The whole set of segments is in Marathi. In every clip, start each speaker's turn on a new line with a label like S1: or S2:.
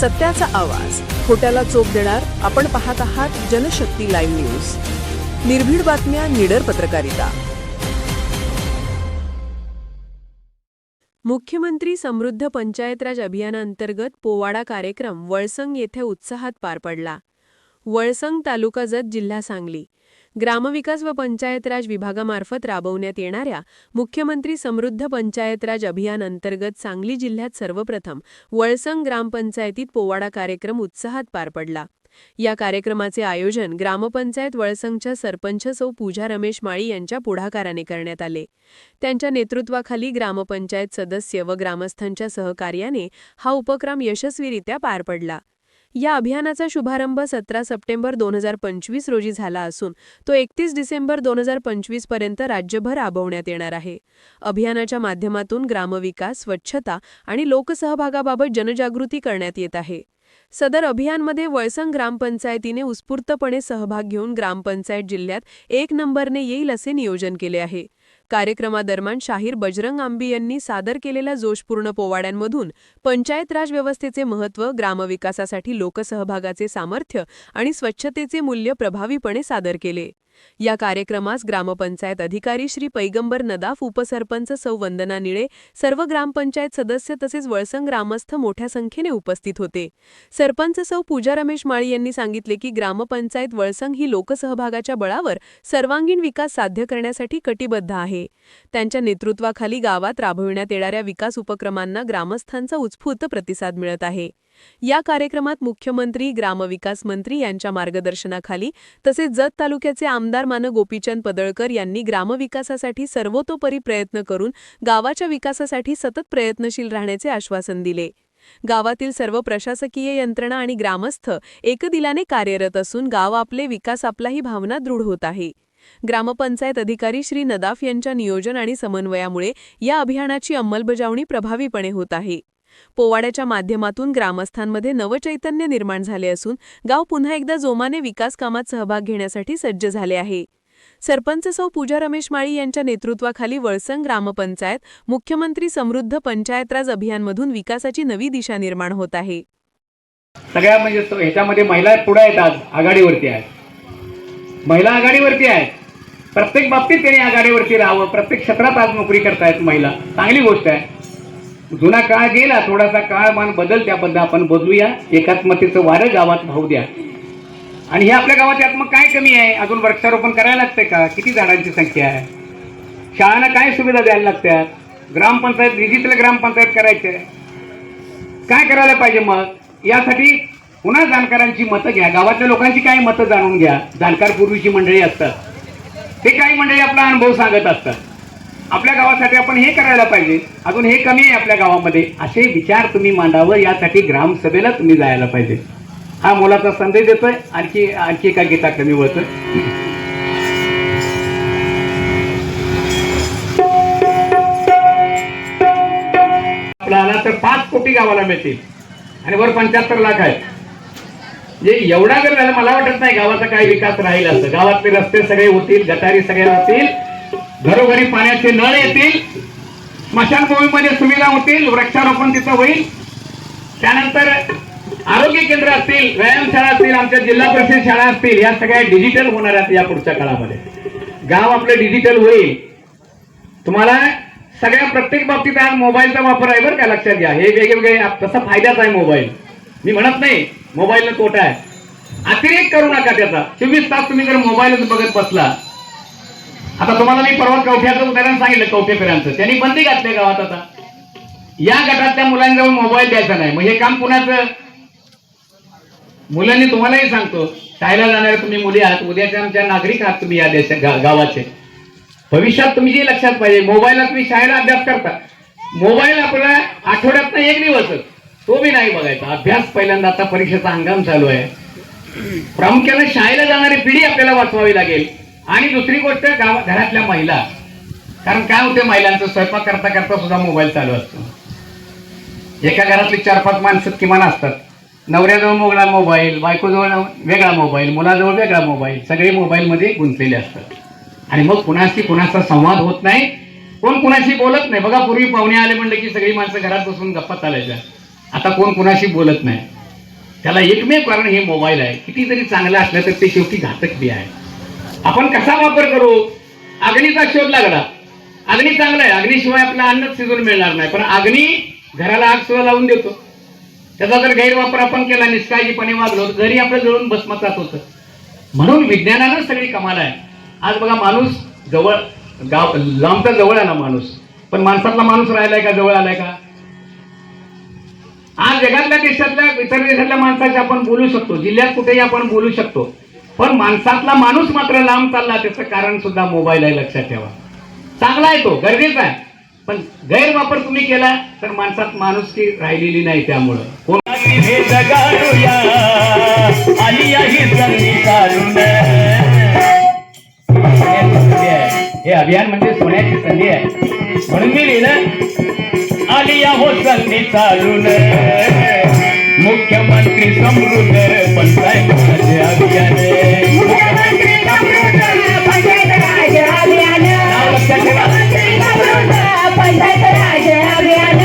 S1: सत्याचा आवाज. खोट्याला चोप देणार आपण पाहत आहात जनशक्ती लाईव्ह न्यूज. निर्भीड बातम्या निडर पत्रकारिता. मुख्यमंत्री समृद्ध पंचायतराज अभियानांतर्गत पोवाडा कार्यक्रम वळसंग येथे उत्साहात पार पडला. वळसंग तालुका जत जिल्हा सांगली. ग्रामविकास व पंचायत राज विभागामार्फत राबवण्यात येणाऱ्या मुख्यमंत्री समृद्ध पंचायतराज अभियान अंतर्गत सांगली जिल्ह्यात सर्वप्रथम वळसंग ग्रामपंचायतीत पोवाडा कार्यक्रम उत्साहात पार पडला. या कार्यक्रमाचे आयोजन ग्रामपंचायत वळसंगच्या सरपंच सौ पूजा रमेश माळी यांच्या पुढाकाराने करण्यात आले. त्यांच्या नेतृत्वाखाली ग्रामपंचायत सदस्य व ग्रामस्थांच्या सहकार्याने हा उपक्रम यशस्वीरित्या पार पडला. या अभियानाचा शुभारंभ सतरा सप्टेंबर दोन हजार पंचवीस रोजी झाला असून तो एकतीस डिसेंबर दोन हजार पंचवीसपर्यंत राज्यभर राबवण्यात येणार आहे. अभियानाच्या माध्यमातून ग्रामविकास स्वच्छता आणि लोकसहभागाबाबत जनजागृती करण्यात येत आहे. सदर अभियानमध्ये वळसंग ग्रामपंचायतीने उत्स्फूर्तपणे सहभाग घेऊन ग्रामपंचायत जिल्ह्यात एक नंबरने येईल असे नियोजन केले आहे. कार्यक्रमादरम्यान शाहीर बजरंग आंबी यांनी सादर केलेल्या जोशपूर्ण पोवाड्यांमधून पंचायत राज व्यवस्थेचे महत्त्व ग्रामविकासासाठी लोकसहभागाचे सामर्थ्य आणि स्वच्छतेचे मूल्य प्रभावीपणे सादर केले. या कार्यक्रमास ग्रामपंचायत अधिकारी श्री पैगंबर नदाफ उपसरपंच सौ वंदना निळे सर्व ग्रामपंचायत सदस्य तसेच वळसंग ग्रामस्थ मोठ्या संख्येने उपस्थित होते. सरपंच सौ पूजा रमेश माळी यांनी सांगितले की ग्रामपंचायत वळसंग ही लोकसहभागाच्या बळावर सर्वांगीण विकास साध्य करण्यासाठी कटिबद्ध आहे. त्यांच्या नेतृत्वाखाली गावात राबविण्यात येणाऱ्या विकास उपक्रमांना ग्रामस्थांचा उत्स्फूर्त प्रतिसाद मिळत आहे. या कार्यक्रमात मुख्यमंत्री ग्रामविकास मंत्री यांच्या मार्गदर्शनाखाली तसेच जत तालुक्याचे आमदार मान गोपीचंद पदळकर यांनी ग्रामविकासासाठी सर्वतोपरी प्रयत्न करून गावाच्या विकासासाठी सतत प्रयत्नशील राहण्याचे आश्वासन दिले. गावातील सर्व प्रशासकीय यंत्रणा आणि ग्रामस्थ एकदिलाने कार्यरत असून गाव आपले विकास आपला ही भावना दृढ होत आहे. ग्रामपंचायत अधिकारी श्री नदाफ यांच्या नियोजन आणि समन्वयामुळे या अभियानाची अंमलबजावणी प्रभावीपणे होत आहे. पोवाड्याच्या माध्यमातून ग्रामस्थांमध्ये नवचैतन्य निर्माण झाले असून गाव पुन्हा एकदा जोमाने विकास कामात सहभाग घेण्यासाठी सज्ज झाले आहे. सरपंच सौ. पूजा रमेश माळी यांच्या नेतृत्वाखाली वळसंग ग्रामपंचायत मुख्यमंत्री समृद्ध पंचायतराज अभियानमधून विकासाची नवी दिशा निर्माण होत आहे.
S2: सगळ्या म्हणजे ह्याच्यामध्ये महिला पुढे आहेत आज आघाडीवरती आहेत. महिला आघाडीवरती आहेत. प्रत्येक बाबतीत त्यांनी आघाडीवरती राहावं प्रत्येक क्षेत्रात आज नोकरी करतायत महिला. चांगली गोष्ट आहे. जुना काळ गेला थोडासा काळमान बदल त्याबद्दल आपण बदलूया एकात्मतेचं वारं गावात भाऊ द्या. आणि हे आपल्या गावात यात मग काय कमी आहे? अजून वृक्षारोपण करायला लागतंय का? किती झाडांची संख्या आहे? शाळांना काय सुविधा द्यायला लागतात? ग्रामपंचायत डिजिटल ग्रामपंचायत करायचे काय करायला पाहिजे मग? यासाठी पुन्हा जाणकारांची मतं घ्या. गावातल्या लोकांची काही मतं जाणून घ्या. जाणकार पूर्वीची मंडळी असतात. ते काही मंडळी आपला अनुभव सांगत असतात. आपल्या गावासाठी आपण हे करायला पाहिजे. अजून हे कमी आहे आपल्या गावामध्ये. असे विचार तुम्ही मांडावं यासाठी ग्रामसभेला तुम्ही जायला पाहिजे. हा मुलाचा संदेश देतोय. आणखी आणखी एका गीता कमी वळतोय. आपल्याला तर पाच कोटी गावाला मिळतील. आणि वर पंच्याहत्तर लाख आहेत. जे एवढा जर झाला मला वाटत नाही गावाचा काही विकास राहील असं. गावातले रस्ते सगळे होतील गटारी सगळे होतील घरोघरी पाण्याचे नळ येतील स्मशानभूमीमध्ये सुविधा होतील वृक्षारोपण तिथं होईल. त्यानंतर आरोग्य केंद्र असतील व्यायामशाळा असतील आमच्या जिल्हा परिषद शाळा असतील या सगळ्या डिजिटल होणार आहेत या पुढच्या काळामध्ये. गाव आपलं डिजिटल होईल. तुम्हाला सगळ्या प्रत्येक बाबतीत आज मोबाईलचा वापर आहे बरं का लक्षात घ्या. हे वेगवेगळे तसा फायद्याचा आहे मोबाईल. मी म्हणत नाही मोबाईलला तोटा आहे. अतिरेक करू नका त्याचा. चोवीस तास तुम्ही जर मोबाईलच बघत बसला आता तुम्हाला मी परवा कवठ्याचं उदाहरण सांगितलं कवठेकरांचं त्यांनी बंदी घातली गावात आता. या गटातल्या मुलांजवळ मोबाईल द्यायचा नाही. मग हे काम कुणाचं? मुलांनी तुम्हालाही सांगतो शाळेला जाणारे तुम्ही मुली आहात उद्याच्या आमच्या नागरिक आहात तुम्ही या देशा गा- गावाचे. भविष्यात तुम्ही जे लक्षात पाहिजे मोबाईलला तुम्ही शाळेला अभ्यास करता. मोबाईल आपला आठवड्यात एक दिवस. तो बी नाही बघायचा. अभ्यास पहिल्यांदा आता परीक्षेचा हंगाम चालू आहे. प्रामुख्याने शाळेला जाणारी पिढी आपल्याला वाचवावी लागेल. आणि दुसरी गोष्ट गावा घरातल्या महिला. कारण काय होते महिलांचं? स्वयंपाक करता करता सुद्धा मोबाईल चालू असतो. एका घरातली चार पाच माणसं किमान असतात. नवऱ्याजवळ मोगळा मोबाईल बायकोजवळ वेगळा मोबाईल मुलाजवळ वेगळा मोबाईल सगळे मोबाईलमध्ये गुंतलेले असतात. आणि मग कुणाशी कुणाचा संवाद होत नाही कोण कुणाशी बोलत नाही. बघा पूर्वी पाहुणे आले म्हणले की सगळी माणसं घरात बसून गप्पा चालायच्या. आता कोण कुणाशी बोलत नाही.
S3: त्याला एकमेव कारण हे मोबाईल आहे. किती जरी चांगलं असलं तर ते शेवटी घातक बी आहे. आपण कसा वापर करू? अग्नीचा शोध लागला. अग्नी चांगला आहे. अग्नीशिवाय आपलं अन्नच शिजून मिळणार नाही. पण अग्नी घराला आग सुद्धा लावून देतो. त्याचा जर गैरवापर आपण केला निष्काळजीपणे वागलो तर घरी आपलं जळून बसमतात होतं. म्हणून विज्ञानानं सगळी कमाल आहे. आज बघा माणूस जवळ गाव लांबचा जवळ आला माणूस. पण माणसातला माणूस राहिलाय का? जवळ आलाय का? आज जगातल्या देशातल्या इतर देशातल्या माणसाशी आपण बोलू शकतो. जिल्ह्यात कुठेही आपण बोलू शकतो. पण माणसातला माणूस मात्र लांब चालला त्याचं कारण सुद्धा मोबाईल आहे लक्षात ठेवा. चांगला आहे तो गरजेचा आहे. पण गैरवापर तुम्ही केला तर माणसात माणूस की राहिलेली नाही त्यामुळं.
S2: हे संधी
S3: आहे. हे अभियान म्हणजे सोन्याची संधी आहे. म्हणून मी लिहिलं
S2: आलिया हो संधी चालून. मुख्यमंत्री समृद्ध पंचायत राज अभियान
S4: मुख्यमंत्री समृद्ध पंचायत राज अभियान
S3: नाव लक्षात ठेवा
S4: मुख्यमंत्री समृद्ध पंचायत राज अभियान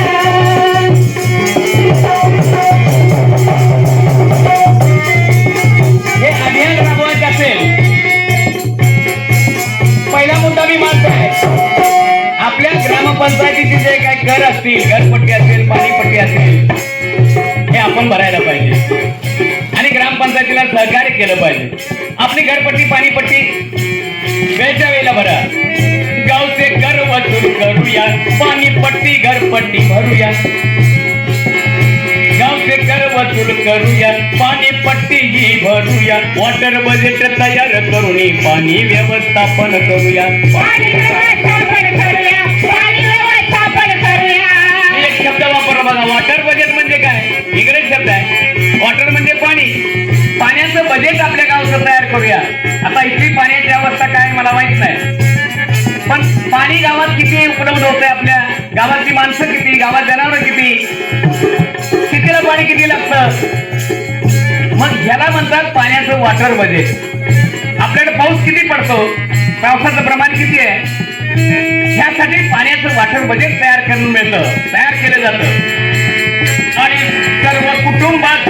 S2: हे अभियान राबवायचं असेल. पहिला मुद्दा मी मानतोय. आपल्या ग्रामपंचायतीचे जे काही कर असतील घरपट्टी असेल पाणीपट्टी असेल हे आपण भरायला पाहिजे. आणि ग्रामपंचायतीला सहकार्य केलं पाहिजे. आपली घरपट्टी पाणीपट्टी वेळच्या वेळेला भरा. गावचे कर वसूल करूया. पाणीपट्टी घरपट्टी भरूया. गावचे कर वसूल करूया. पाणीपट्टी ही भरूया. वॉटर बजेट तयार करून पाणी व्यवस्थापन करूया.
S4: पाणी
S2: गावात किती उपलब्ध होतंय आपल्या? गावातली माणसं किती? गावात जनावर किती? कितीला पाणी किती लागतं? मग ह्याला म्हणतात पाण्याचं वॉटर बजेट आपल्याकडे पाऊस किती पडतो? पावसाचं प्रमाण किती आहे? ह्यासाठी पाण्याचं वॉटर बजेट तयार करून मिळतं. तयार केलं जातं. आणि सर्व कुटुंबात